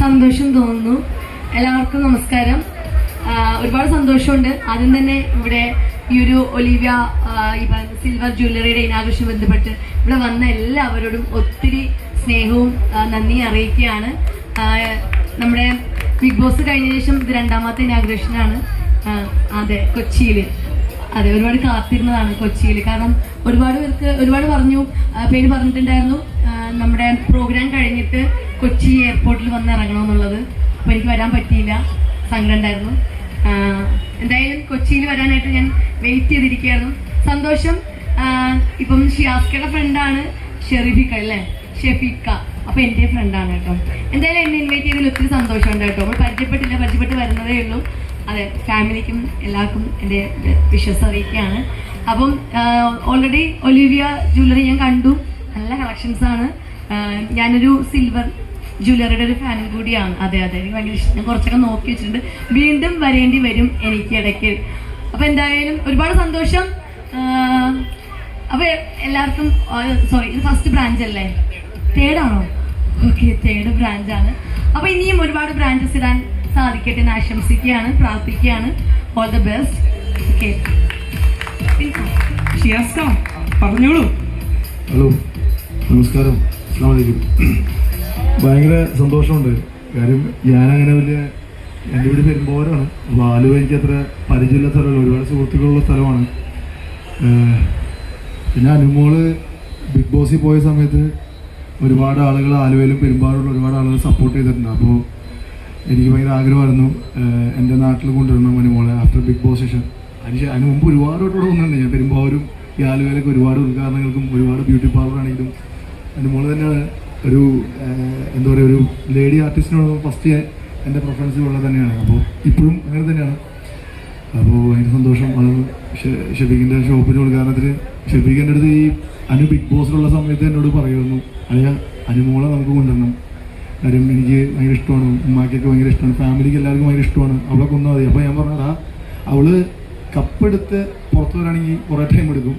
സന്തോഷം തോന്നുന്നു. എല്ലാവർക്കും നമസ്കാരം. ഒരുപാട് സന്തോഷമുണ്ട്. ആദ്യം തന്നെ ഇവിടെ ഈ ഒരു ഒലിവ്യ ഈ സിൽവർ ജ്വല്ലറിയുടെ ഇനാഘോഷം ബന്ധപ്പെട്ട് ഇവിടെ വന്ന എല്ലാവരോടും ഒത്തിരി സ്നേഹവും നന്ദി അറിയിക്കുകയാണ്. നമ്മുടെ ബിഗ് ബോസ് കഴിഞ്ഞ ശേഷം ഇത് രണ്ടാമത്തെ ഇനാഗ്രേഷനാണ്. അതെ കൊച്ചിയിൽ അതെ ഒരുപാട് കാത്തിരുന്നതാണ് കൊച്ചിയിൽ കാരണം ഒരുപാട് പേർക്ക് ഒരുപാട് പറഞ്ഞു പേര് പറഞ്ഞിട്ടുണ്ടായിരുന്നു. നമ്മുടെ പ്രോഗ്രാം കഴിഞ്ഞിട്ട് കൊച്ചി എയർപോർട്ടിൽ വന്ന് ഇറങ്ങണമെന്നുള്ളത് അപ്പോൾ എനിക്ക് വരാൻ പറ്റിയില്ല. സങ്കടം ഉണ്ടായിരുന്നു. എന്തായാലും കൊച്ചിയിൽ വരാനായിട്ട് ഞാൻ വെയിറ്റ് ചെയ്തിരിക്കുകയായിരുന്നു. സന്തോഷം. ഇപ്പം ഷിയാസ്കയുടെ ഫ്രണ്ടാണ് ഷെറിഫിക്ക അല്ലേ? ഷെഫിക്ക. അപ്പൊ എന്റെ ഫ്രണ്ടാണ് കേട്ടോ. എന്തായാലും എന്നെ ഇൻവൈറ്റ് ചെയ്തതിൽ ഒത്തിരി സന്തോഷമുണ്ട് കേട്ടോ. നമ്മൾ പരിചയപ്പെട്ടില്ല പരിചയപ്പെട്ട് വരുന്നതേ ഉള്ളൂ. അതെ ഫാമിലിക്കും എല്ലാവർക്കും എന്റെ വിശ്വസ് അറിയിക്കുകയാണ്. അപ്പം ഓൾറെഡി ഒലിവിയ ജ്വല്ലറി ഞാൻ കണ്ടു. നല്ല കളക്ഷൻസ് ആണ്. ഞാനൊരു സിൽവർ ജ്വല്ലറിയുടെ ഒരു ഫാനും കൂടിയാണ്. അതെ അതെ. എനിക്ക് ഭയങ്കര ഇഷ്ടം. കുറച്ചൊക്കെ നോക്കി വെച്ചിട്ടുണ്ട്. വീണ്ടും വരേണ്ടി വരും എനിക്ക് ഇടയ്ക്ക്. അപ്പൊ എന്തായാലും ഒരുപാട് സന്തോഷം. അപ്പൊ എല്ലാവർക്കും സോറി ഇത് ഫസ്റ്റ് ബ്രാഞ്ച് അല്ലേ? തേർഡാണോ ഓക്കെ തേർഡ് ബ്രാഞ്ചാണ് അപ്പൊ ഇനിയും ഒരുപാട് ബ്രാഞ്ചസ് ഇടാൻ സാധിക്കട്ടെ എന്ന് ആശംസിക്കുകയാണ് പ്രാർത്ഥിക്കുകയാണ്. ഓൾ ദ ബെസ്റ്റ് ഓക്കെ പറഞ്ഞോളൂ. ഹലോ നമസ്കാരം. അസ്സാം വലൈക്കും ഭയങ്കര സന്തോഷമുണ്ട്. കാര്യം ഞാനങ്ങനെ വലിയ എന്റെ വീട് പെരുമ്പോരാണ് അപ്പോൾ ആലുവ എനിക്ക് അത്ര പരിചയമില്ല സ്ഥലമല്ല. ഒരുപാട് സുഹൃത്തുക്കളുള്ള സ്ഥലമാണ്. പിന്നെ അനുമോൾ ബിഗ് ബോസിൽ പോയ സമയത്ത് ഒരുപാട് ആളുകൾ ആലുവയിലും പെരുമ്പാടുള്ള ഒരുപാട് ആളുകൾ സപ്പോർട്ട് ചെയ്തിട്ടുണ്ട്. അപ്പോൾ എനിക്ക് ഭയങ്കര ആഗ്രഹമായിരുന്നു. എന്റെ നാട്ടിൽ കൊണ്ടുവരണം അനുമോളെ ആഫ്റ്റർ ബിഗ് ബോസ് സെഷൻ അതിന് അതിന് മുമ്പ് ഒരുപാട് വട്ടം ഇവിടെ വന്നിട്ടുണ്ട്. ഞാൻ പെരുമ്പാവൂരും ഈ ആലുവയിലൊക്കെ ഒരുപാട് ഉദ്ഘാടനങ്ങൾക്കും ഒരുപാട് ബ്യൂട്ടി പാർലർ ആണെങ്കിലും അനുമോൾ തന്നെയാണ് ഒരു എന്താ പറയുക ഒരു ലേഡി ആർട്ടിസ്റ്റിനോട് ഫസ്റ്റ് എന്റെ പ്രിഫറൻസ് ഉള്ളത് തന്നെയാണ്. അപ്പോൾ ഇപ്പോഴും അങ്ങനെ തന്നെയാണ്. അപ്പോൾ ഭയങ്കര സന്തോഷം. അത് ഷെഫീഖിന്റെ ഷോപ്പിന്റെ ഉദ്ഘാടനത്തിന് ഷെഫീഖിന്റെ അടുത്ത് ഈ അനു ബിഗ് ബോസിലുള്ള സമയത്ത് എന്നോട് പറയുമായിരുന്നു അല്ല അനുമോളെ നമുക്ക് കൊണ്ടുവരണം. കാര്യം എനിക്ക് ഭയങ്കര ഇഷ്ടമാണ്. ഉമ്മാക്കൊക്കെ ഭയങ്കര ഇഷ്ടമാണ്. ഫാമിലിക്ക് എല്ലാവർക്കും ഭയങ്കര ഇഷ്ടമാണ്. അവളെ കൊന്നാൽ മതി. അപ്പോൾ ഞാൻ പറഞ്ഞതാ അവൾ കപ്പെടുത്ത് പുറത്ത് വരാണെങ്കിൽ കുറേ ടൈം എടുക്കും.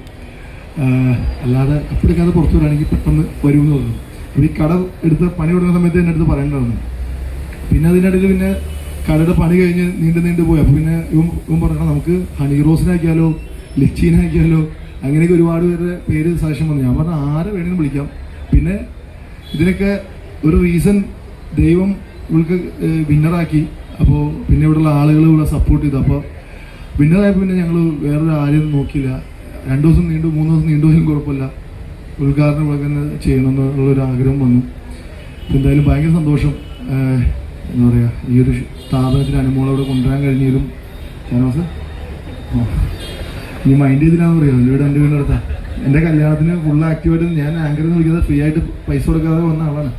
അല്ലാതെ കപ്പെടുക്കാതെ പുറത്ത് വരാണെങ്കിൽ പെട്ടെന്ന് വരുമെന്ന് പറഞ്ഞു ഈ കട എടുത്ത് പണി കൊടുക്കുന്ന സമയത്ത് എന്റെ അടുത്ത് പറയേണ്ടതാണ്. പിന്നെ അതിനിടയിൽ പിന്നെ കടയുടെ പണി കഴിഞ്ഞ് നീണ്ടു നീണ്ടു പോയി. അപ്പോൾ പിന്നെ ഇവൻ ഇവൻ പറഞ്ഞാൽ നമുക്ക് ഹണി റോസിനാക്കിയാലോ ലിച്ചീനാക്കിയാലോ അങ്ങനെയൊക്കെ ഒരുപാട് പേരുടെ പേര് സജഷൻ വന്നു. ഞാൻ പറഞ്ഞ ആരെ വേണമെങ്കിലും വിളിക്കാം. പിന്നെ ഇതിനൊക്കെ ഒരു റീസൺ ദൈവം ഇവൾക്ക് വിന്നറാക്കി അപ്പോൾ പിന്നെ ഇവിടെയുള്ള ആളുകൾ ഇവിടെ സപ്പോർട്ട് ചെയ്തു. അപ്പോൾ വിന്നറായപ്പോൾ പിന്നെ ഞങ്ങൾ വേറൊരു ആരെയും നോക്കിയില്ല. രണ്ട് ദിവസം നീണ്ടു മൂന്ന് ദിവസം നീണ്ടു പോയാലും കുഴപ്പമില്ല. ഉദ്ഘാടനം ഇവിടെ തന്നെ ചെയ്യണമെന്നുള്ളൊരു ആഗ്രഹം വന്നു. എന്തായാലും ഭയങ്കര സന്തോഷം. എന്താ പറയുക ഈ ഒരു സ്ഥാപനത്തിന് അനുമോളം അവിടെ കൊണ്ടുവരാൻ കഴിഞ്ഞാലും ഷാനവാസ് ഈ മൈൻഡ് ചെയ്തില്ലാന്ന് പറയാം. വീട് എന്റെ വീടിന്റെ എന്റെ കല്യാണത്തിന് ഫുൾ ആക്റ്റീവായിട്ട് ഞാൻ ആങ്കറിൽ നിന്ന് വിളിക്കുന്നത് ഫ്രീ ആയിട്ട് പൈസ കൊടുക്കാതെ വന്ന ആളാണ്.